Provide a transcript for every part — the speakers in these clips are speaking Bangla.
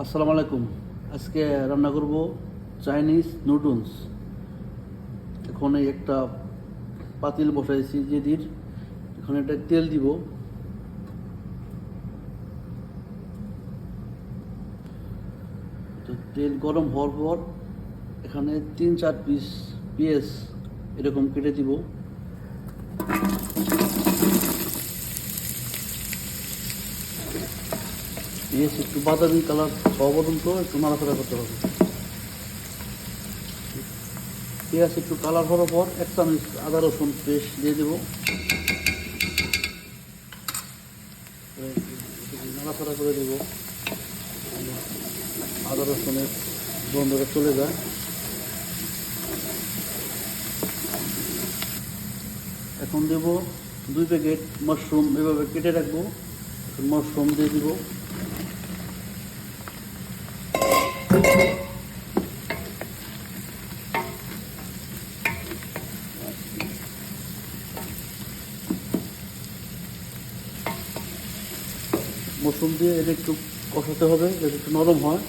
আসসালামু আলাইকুম। আজকে রান্না করব চাইনিজ নুডলস। এখন এই একটা পাতিল বসাইছি যেদির এখন এটা তেল দিব। তো তেল গরম হওয়ার পর এখানে তিন চার পিস পেঁয়াজ এরকম কেটে দিব। পেঁয়াজ একটু বাদামি কালার হওয়া পর্যন্ত একটু নাড়াচাড়া করতে হবে। পেঁয়াজ একটু কালার হওয়ার পর এক চামচ আদা রসুন পেস্ট দিয়ে দেবো। নাড়াচাড়া করে দেবো। আদা রসুনের গন্ধটা চলে যায়। এখন দেব দুই প্যাকেট মাশরুম, এভাবে কেটে রাখব। মাশরুম দিয়ে দিব। মশরুম দিয়ে এটা একটু কষাতে হবে যাতে একটু নরম হয়।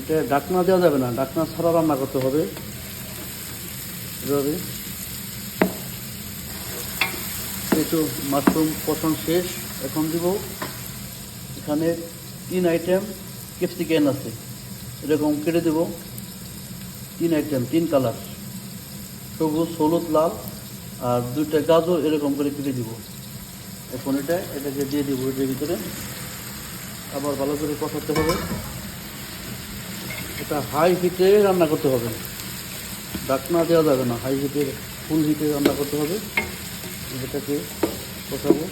এটা ডাকনা দেওয়া যাবে না, ডাকনা ছাড়া রান্না করতে হবে। এভাবে। তো মাশরুম কষান শেষ, এখন দিব এখানে তিন আইটেম ক্যাপসিকেন আছে। এরকম কেটে দেব। তিন আইটেম তিন কালার সবুজ, হলুদ, লাল। আর দুইটা গাজর এরকম করে কেটে দিব। এখন এটা, এটাকে দিয়ে দিব এটার ভিতরে। আবার ভালো করে কষাতে হবে। এটা হাই হিটে রান্না করতে হবে। ডাকনা দেওয়া যাবে না। হাই হিটে ফুল হিটে রান্না করতে হবে। এটাকে কষাবো।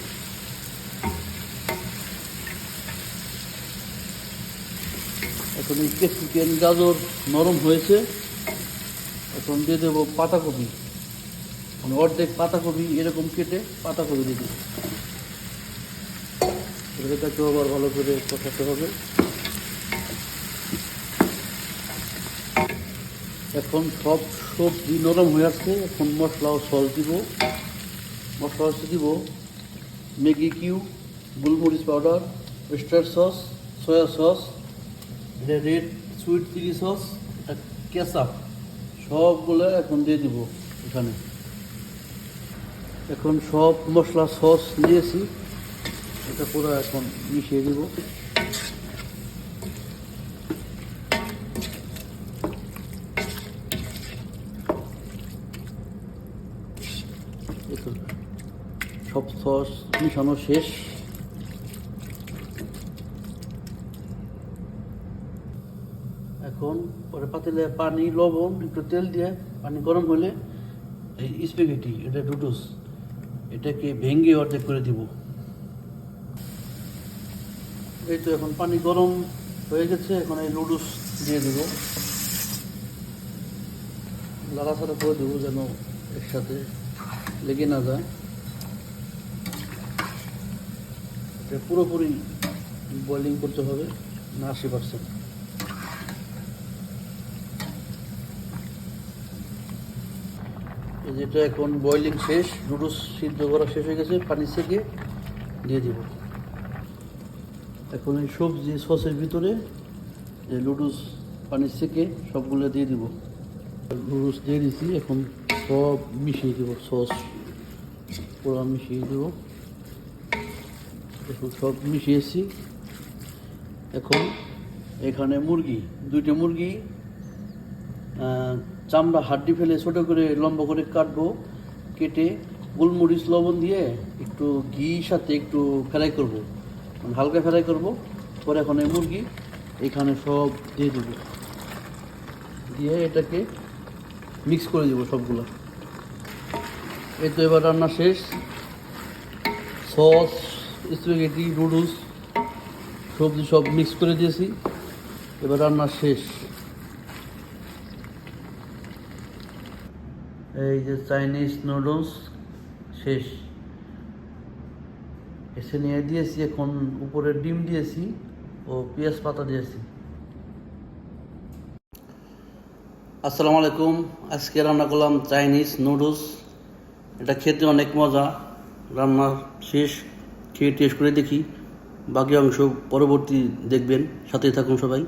এখন এই চিকেন গাজর নরম হয়েছে। এখন দিয়ে দেবো পাতাকপি। মানে অর্ধেক পাতাকপি এরকম কেটে পাতাকপি দিয়ে দেবো। এটাকে আবার ভালো করে কষাতে হবে। এখন সব সবজি নরম হয়ে আসছে। এখন মশলা ও সস দিব। মশলা হচ্ছে দিব ম্যাগি কিউ গোলমরিচ powder oyster sauce, soya sauce এটা রেড সুইট চিলি সস এটা কেসাপ সবগুলো এখন দিয়ে দিব এখানে। এখন সব মশলা সস দিয়েছি এটা পুরো এখন মিশিয়ে দিব। সব সস মিশানো শেষ। এখন পরে পাতিলে পানি, লবণ, একটু তেল দিয়ে পানি গরম হলে এই স্পেগেটি এটা ডুডুস এটাকে ভেঙে অর্ধেক করে দিব। এই তো এখন পানি গরম হয়ে গেছে, এখন এই নুডলস দিয়ে দিব। লাড়াছাড়া করে দেবো যেন একসাথে লেগে না যায়। এটা পুরোপুরি বয়েলিং করতে হবে, না আশি পার্সেন্ট যেটা এখন বয়েলিং শেষ নুডলস সিদ্ধ করা শেষ হয়ে গেছে, পানি থেকে দিয়ে দিব। এখন এই সবজি সসের ভিতরে এই লুডুস পানি থেকে সবগুলো দিয়ে দিব। লুডুস দিয়ে দিছি, এখন সব মিশিয়ে দেবো সস পুরো মিশিয়ে দেব। এখন সব মিশিয়েছি। এখন এখানে মুরগি, দুইটা মুরগি চামড়া হাড্ডি ফেলে ছোটো করে লম্বা করে কাটবো, কেটে গোলমরিচ, লবণ দিয়ে একটু ঘি সাথে একটু ফ্রাই করব। মানে হালকা ফ্রাই করব। পরে এখন এই মুরগি এখানে সব দিয়ে দেবো। দিয়ে এটাকে মিক্স করে দেবো সবগুলো। এই তো এবার রান্না শেষ। সস, স্প্যাগেটি, নুডলস, সবজি সব মিক্স করে দিয়েছি। এবার রান্না শেষ। এই যে চাইনিজ নুডলস শেষ। এসে নিয়ে দিয়েছি, এখন উপরে ডিম দিয়েছি ও পেঁয়াজ পাতা দিয়েছি। আসসালামু আলাইকুম। আজকে রান্না করলাম চাইনিজ নুডলস এটা খেতে অনেক মজা। রান্না শেষ। খেয়ে টেস্ট করে দেখি। বাকি অংশ পরবর্তী দেখবেন। সাথে থাকুন সবাই।